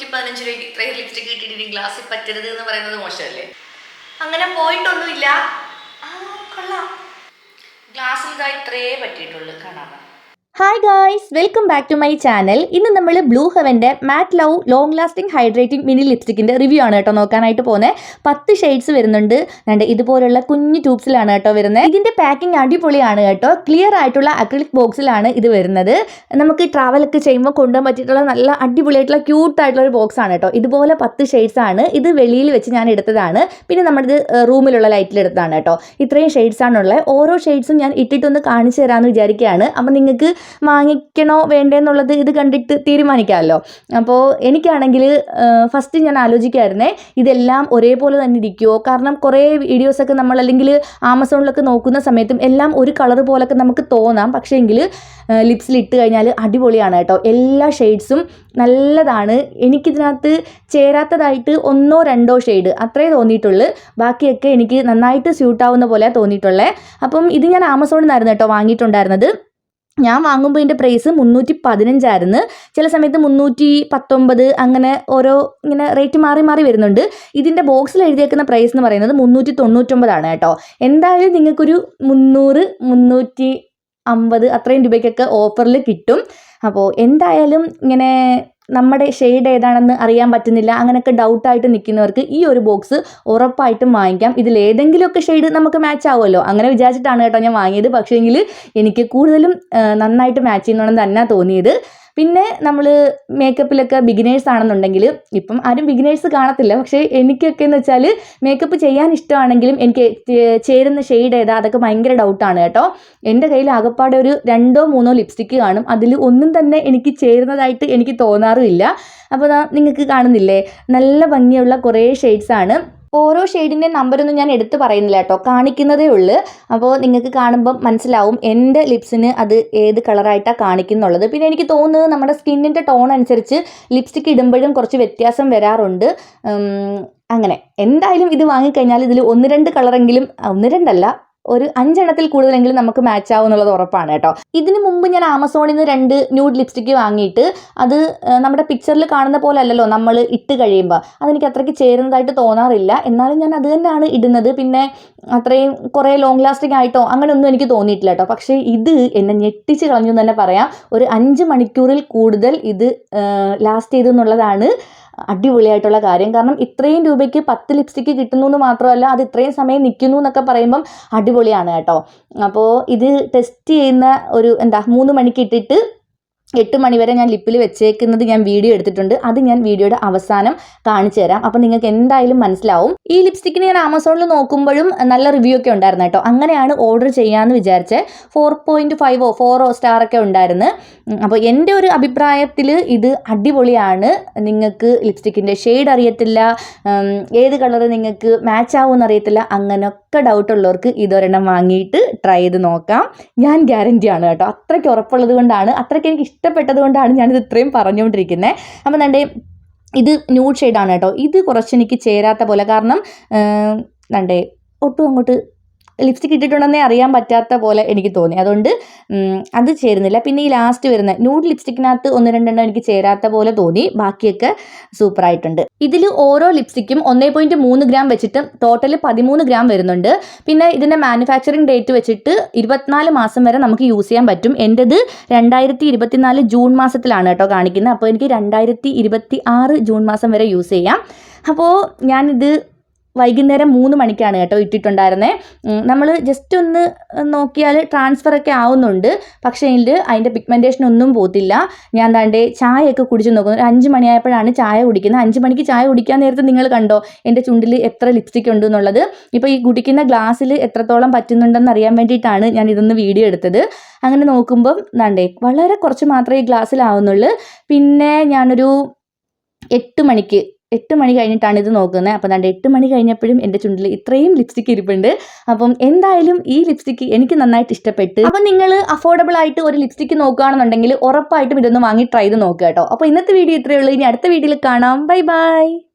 മുന്നൂറ്റി പതിനഞ്ച് രൂപയ്ക്ക് ഇത്രയും ലിപ്സ്റ്റിക് കിട്ടിയിട്ട് ഗ്ലാസ്സിൽ പറ്റരുത് എന്ന് പറയുന്നത് മോശമല്ലേ? അങ്ങനെ പോയിട്ടൊന്നുമില്ല ആ കൊള്ളാം. ഗ്ലാസ്സിൽ ഇതാ ഇത്രയേ പറ്റിയിട്ടുള്ളൂ കാണാൻ hi guys welcome back to my channel ഇന്ന് നമ്മൾ blue ഹെവന്റെ matte love long lasting hydrating mini ലിപ്സ്റ്റിക്കിന്റെ review ആണ് കേട്ടോ നോക്കാനായിട്ട് പോകുന്നത് പത്ത് ഷെയ്ഡ്സ് വരുന്നുണ്ട്. രണ്ട് ഇതുപോലുള്ള കുഞ്ഞു ട്യൂബ്സിലാണ് കേട്ടോ വരുന്നത് ഇതിന്റെ പാക്കിംഗ് അടിപൊളിയാണ് കേട്ടോ. ക്ലിയർ ആയിട്ടുള്ള അക്രിലിക് ബോക്സിലാണ് ഇത് വരുന്നത്. നമുക്ക് ട്രാവലൊക്കെ ചെയ്യുമ്പോൾ കൊണ്ടുപോകാൻ പറ്റിയിട്ടുള്ള നല്ല അടിപൊളിയായിട്ടുള്ള ക്യൂട്ട് ആയിട്ടുള്ള ഒരു ബോക്സ് ആണ് കേട്ടോ. ഇതുപോലെ പത്ത് ഷെയ്ഡ്സ് ആണ്. ഇത് വെളിയിൽ വെച്ച് ഞാൻ എടുത്തതാണ്. പിന്നെ നമ്മുടെ റൂമിലുള്ള ലൈറ്റിൽ എടുത്തതാണ് കേട്ടോ. ഇത്രയും ഷെയ്ഡ്സ് ആണുള്ളത്. ഓരോ ഷെയ്ഡ്സും ഞാൻ ഇട്ടിട്ടൊന്ന് കാണിച്ചു തരാമെന്ന് വിചാരിക്കുകയാണ് അപ്പം നിങ്ങൾക്ക് വാങ്ങിക്കണോ വേണ്ടേന്നുള്ളത് ഇത് കണ്ടിട്ട് തീരുമാനിക്കാമല്ലോ. അപ്പോൾ എനിക്കാണെങ്കിൽ ഫസ്റ്റ് ഞാൻ ആലോചിക്കായിരുന്നേ ഇതെല്ലാം ഒരേപോലെ തന്നെ ഇരിക്കുമോ കാരണം കുറേ വീഡിയോസൊക്കെ നമ്മൾ അല്ലെങ്കിൽ ആമസോണിലൊക്കെ നോക്കുന്ന സമയത്തും എല്ലാം ഒരു കളർ പോലൊക്കെ നമുക്ക് തോന്നാം. പക്ഷേ എങ്കിൽ ലിപ്സിൽ ഇട്ട് കഴിഞ്ഞാൽ അടിപൊളിയാണ് കേട്ടോ. എല്ലാ ഷെയ്ഡ്സും നല്ലതാണ്. എനിക്കിതിനകത്ത് ചേരാത്തതായിട്ട് ഒന്നോ രണ്ടോ ഷെയ്ഡ് അത്രേ തോന്നിയിട്ടുള്ളൂ. ബാക്കിയൊക്കെ എനിക്ക് നന്നായിട്ട് സ്യൂട്ടാവുന്ന പോലെ തോന്നിയിട്ടുള്ളത് അപ്പം ഇത് ഞാൻ ആമസോണിൽ നിന്നായിരുന്നു കേട്ടോ വാങ്ങിയിട്ടുണ്ടായിരുന്നത്. ഞാൻ വാങ്ങുമ്പോൾ ഇതിന്റെ പ്രൈസ് മുന്നൂറ്റി പതിനഞ്ചായിരുന്നു ചില സമയത്ത് മുന്നൂറ്റി പത്തൊമ്പത് അങ്ങനെ ഓരോ ഇങ്ങനെ റേറ്റ് മാറി മാറി വരുന്നുണ്ട്. ഇതിന്റെ ബോക്സിൽ എഴുതിയേക്കുന്ന പ്രൈസ് എന്ന് പറയുന്നത് മുന്നൂറ്റി തൊണ്ണൂറ്റൊമ്പതാണ് കേട്ടോ. എന്തായാലും നിങ്ങൾക്കൊരു മുന്നൂറ് മുന്നൂറ്റി അമ്പത് അത്രയും രൂപയ്ക്കൊക്കെ ഓഫറിൽ കിട്ടും. അപ്പോൾ എന്തായാലും ഇങ്ങനെ നമ്മുടെ ഷെയ്ഡ് ഏതാണെന്ന് അറിയാൻ പറ്റുന്നില്ല. അങ്ങനെയൊക്കെ ഡൗട്ടായിട്ട് നിൽക്കുന്നവർക്ക് ഈ ഒരു ബോക്സ് ഉറപ്പായിട്ടും വാങ്ങിക്കാം. ഇതിൽ ഏതെങ്കിലുമൊക്കെ ഷെയ്ഡ് നമുക്ക് മാച്ച് ആവുമല്ലോ. അങ്ങനെ വിചാരിച്ചിട്ടാണ് കേട്ടോ ഞാൻ വാങ്ങിയത്. പക്ഷേങ്കിൽ എനിക്ക് കൂടുതലും നന്നായിട്ട് മാച്ച് ചെയ്യുന്നതെന്ന് തന്നെ തോന്നിയത്. പിന്നെ നമ്മൾ മേക്കപ്പിലൊക്കെ ബിഗിനേഴ്സ് ആണെന്നുണ്ടെങ്കിൽ ഇപ്പം ആരും ബിഗിനേഴ്സ് കാണത്തില്ല. പക്ഷേ എനിക്കൊക്കെ എന്ന് വെച്ചാൽ മേക്കപ്പ് ചെയ്യാൻ ഇഷ്ടമാണെങ്കിലും എനിക്ക് ചേരുന്ന ഷെയ്ഡ് ഏതാ അതൊക്കെ ഭയങ്കര ഡൗട്ടാണ് കേട്ടോ. എന്റെ കയ്യിൽ ആകപ്പാടെ ഒരു രണ്ടോ മൂന്നോ ലിപ്സ്റ്റിക്ക് കാണും. അതിൽ ഒന്നും തന്നെ എനിക്ക് ചേരുന്നതായിട്ട് എനിക്ക് തോന്നാറുമില്ല. അപ്പോൾ നിങ്ങൾക്ക് കാണുന്നില്ലേ? നല്ല ഭംഗിയുള്ള കുറേ ഷെയ്ഡ്സാണ് ഓരോ ഷെയ്ഡിന്റെ നമ്പറൊന്നും ഞാൻ എടുത്ത് പറയുന്നില്ല കേട്ടോ. കാണിക്കുന്നതേ ഉള്ളൂ. അപ്പോൾ നിങ്ങൾക്ക് കാണുമ്പം മനസ്സിലാവും എന്റെ ലിപ്സിന് അത് ഏത് കളറായിട്ടാണ് കാണിക്കുന്നുള്ളത്. പിന്നെ എനിക്ക് തോന്നുന്നത് നമ്മുടെ സ്കിന്നിന്റെ ടോൺ അനുസരിച്ച് ലിപ്സ്റ്റിക് ഇടുമ്പോഴും കുറച്ച് വ്യത്യാസം വരാറുണ്ട്. അങ്ങനെ. എന്തായാലും ഇത് വാങ്ങിക്കഴിഞ്ഞാൽ ഇതിൽ ഒന്ന് രണ്ട് കളറെങ്കിലും ഒന്ന് രണ്ടല്ല ഒരു അഞ്ചെണ്ണത്തിൽ കൂടുതലെങ്കിലും നമുക്ക് മാച്ച് ആവും എന്നുള്ളത് ഉറപ്പാണ് കേട്ടോ. ഇതിന് മുമ്പ് ഞാൻ ആമസോണിൽ നിന്ന് രണ്ട് ന്യൂഡ് ലിപ്സ്റ്റിക്ക് വാങ്ങിയിട്ട് അത് നമ്മുടെ പിക്ചറിൽ കാണുന്ന പോലെ അല്ലല്ലോ നമ്മൾ ഇട്ട് കഴിയുമ്പോൾ അതെനിക്ക് അത്രയ്ക്ക് ചേരുന്നതായിട്ട് തോന്നാറില്ല. എന്നാലും ഞാൻ അത് തന്നെയാണ് ഇടുന്നത്. പിന്നെ അത്രയും കുറേ ലോങ് ലാസ്റ്റിംഗ് ആയിട്ടോ അങ്ങനെയൊന്നും എനിക്ക് തോന്നിയിട്ടില്ല കേട്ടോ. പക്ഷേ ഇത് എന്നെ ഞെട്ടിച്ച് കളഞ്ഞു എന്ന് തന്നെ പറയാം. ഒരു അഞ്ച് മണിക്കൂറിൽ കൂടുതൽ ഇത് ലാസ്റ്റ് ചെയ്തു എന്നുള്ളതാണ് അടിപൊളിയായിട്ടുള്ള കാര്യം. കാരണം ഇത്രയും രൂപയ്ക്ക് പത്ത് ലിപ്സ്റ്റിക്ക് കിട്ടുന്നു എന്ന് മാത്രമല്ല അത് ഇത്രയും സമയം നിൽക്കുന്നു എന്നൊക്കെ പറയുമ്പം അടിപൊളിയാണ് കേട്ടോ. അപ്പോൾ ഇത് ടെസ്റ്റ് ചെയ്യുന്ന ഒരു എന്താ മൂന്ന് മണിക്ക് ഇട്ടിട്ട് എട്ട് മണിവരെ ഞാൻ ലിപ്പിൽ വെച്ചേക്കുന്നത് ഞാൻ വീഡിയോ എടുത്തിട്ടുണ്ട്. അത് ഞാൻ വീഡിയോയുടെ അവസാനം കാണിച്ചു തരാം. അപ്പം നിങ്ങൾക്ക് എന്തായാലും മനസ്സിലാവും. ഈ ലിപ്സ്റ്റിക്കിന് ഞാൻ ആമസോണിൽ നോക്കുമ്പോഴും നല്ല റിവ്യൂ ഒക്കെ ഉണ്ടായിരുന്നു കേട്ടോ. അങ്ങനെയാണ് ഓർഡർ ചെയ്യാമെന്ന് വിചാരിച്ച്. ഫോർ പോയിന്റ് ഫൈവോ ഫോറോ സ്റ്റാർ ഒക്കെ ഉണ്ടായിരുന്നു. അപ്പോൾ എന്റെ ഒരു അഭിപ്രായത്തിൽ ഇത് അടിപൊളിയാണ്. നിങ്ങൾക്ക് ലിപ്സ്റ്റിക്കിന്റെ ഷെയ്ഡ് അറിയത്തില്ല. ഏത് കളർ നിങ്ങൾക്ക് മാച്ച് ആവുമെന്ന് അറിയത്തില്ല. അങ്ങനെയൊക്കെ ഡൗട്ട് ഉള്ളവർക്ക് ഇതൊരെണ്ണം വാങ്ങിയിട്ട് ട്രൈ ചെയ്ത് നോക്കാം. ഞാൻ ഗ്യാരണ്ടി ആണ് കേട്ടോ. അത്രയ്ക്ക് ഉറപ്പുള്ളത് കൊണ്ടാണ്. അത്രയ്ക്ക് എനിക്ക് ഇഷ്ടപ്പെട്ടത് കൊണ്ടാണ് ഞാനിത് ഇത്രയും പറഞ്ഞുകൊണ്ടിരിക്കുന്നത് അപ്പം എന്റെ ഇത് ന്യൂഡ് ഷെയ്ഡാണ് കേട്ടോ. ഇത് കുറച്ച് എനിക്ക് ചേരാത്ത പോലെ. കാരണം കണ്ടേ ഒട്ടും അങ്ങോട്ട് ലിപ്സ്റ്റിക് ഇട്ടിട്ടുണ്ടെന്നേ അറിയാൻ പറ്റാത്ത പോലെ എനിക്ക് തോന്നി. അതുകൊണ്ട് അത് ചേരുന്നില്ല. പിന്നെ ഈ ലാസ്റ്റ് വരുന്ന ന്യൂഡ് ലിപ്സ്റ്റിക്കിനകത്ത് ഒന്ന് രണ്ടെണ്ണം എനിക്ക് ചേരാത്ത പോലെ തോന്നി. ബാക്കിയൊക്കെ സൂപ്പറായിട്ടുണ്ട് ഇതിൽ ഓരോ ലിപ്സ്റ്റിക്കും ഒന്നേ പോയിന്റ് മൂന്ന് ഗ്രാം വെച്ചിട്ട് ടോട്ടൽ പതിമൂന്ന് ഗ്രാം വരുന്നുണ്ട്. പിന്നെ ഇതിന്റെ മാനുഫാക്ചറിങ് ഡേറ്റ് വെച്ചിട്ട് ഇരുപത്തിനാല് മാസം വരെ നമുക്ക് യൂസ് ചെയ്യാൻ പറ്റും. എന്റെത് രണ്ടായിരത്തി ഇരുപത്തിനാല് ജൂൺ മാസത്തിലാണ് കേട്ടോ കാണിക്കുന്നത്. അപ്പോൾ എനിക്ക് രണ്ടായിരത്തി ഇരുപത്തി ആറ് ജൂൺ മാസം വരെ യൂസ് ചെയ്യാം. അപ്പോൾ ഞാനിത് വൈകുന്നേരം മൂന്ന് മണിക്കാണ് കേട്ടോ ഇട്ടിട്ടുണ്ടായിരുന്നത് നമ്മൾ ജസ്റ്റ് ഒന്ന് നോക്കിയാൽ ട്രാൻസ്ഫർ ഒക്കെ ആവുന്നുണ്ട്. പക്ഷേ ഇതിൽ അതിന്റെ പിഗ്മെന്റേഷൻ ഒന്നും പോത്തില്ല. ഞാൻ താണ്ടെ ചായയൊക്കെ കുടിച്ച് നോക്കുന്നു. ഒരു അഞ്ച് മണിയായപ്പോഴാണ് ചായ കുടിക്കുന്നത്. അഞ്ച് മണിക്ക് ചായ കുടിക്കാൻ നേരത്തെ നിങ്ങൾ കണ്ടോ എന്റെ ചുണ്ടിൽ എത്ര ലിപ്സ്റ്റിക് ഉണ്ട് എന്നുള്ളത്? ഇപ്പോൾ ഈ കുടിക്കുന്ന ഗ്ലാസ്സിൽ എത്രത്തോളം പറ്റുന്നുണ്ടെന്ന് അറിയാൻ വേണ്ടിയിട്ടാണ് ഞാൻ ഇതൊന്ന് വീഡിയോ എടുത്തത്. അങ്ങനെ നോക്കുമ്പം ദാണ്ടേ വളരെ കുറച്ച് മാത്രമേ ഈ ഗ്ലാസ്സിലാവുന്നുള്ളൂ പിന്നെ ഞാനൊരു എട്ട് മണിക്ക് എട്ട് മണി കഴിഞ്ഞിട്ടാണ് ഇത് നോക്കുന്നത്. അപ്പം രണ്ട് എട്ട് മണി കഴിഞ്ഞപ്പോഴും എന്റെ ചുണ്ടിൽ ഇത്രയും ലിപ്സ്റ്റിക് ഇരിപ്പുണ്ട്. അപ്പം എന്തായാലും ഈ ലിപ്സ്റ്റിക് എനിക്ക് നന്നായിട്ട് ഇഷ്ടപ്പെട്ടു. അപ്പം നിങ്ങൾ അഫോർഡബിൾ ആയിട്ട് ഒരു ലിപ്സ്റ്റിക് നോക്കുകയാണെന്നുണ്ടെങ്കിൽ ഉറപ്പായിട്ടും ഇതൊന്ന് വാങ്ങി ട്രൈ ചെയ്ത് നോക്കുക കേട്ടോ. അപ്പോൾ ഇന്നത്തെ വീഡിയോ ഇത്രയേ ഉള്ളൂ. ഇനി അടുത്ത വീഡിയോയിൽ കാണാം. Bye bye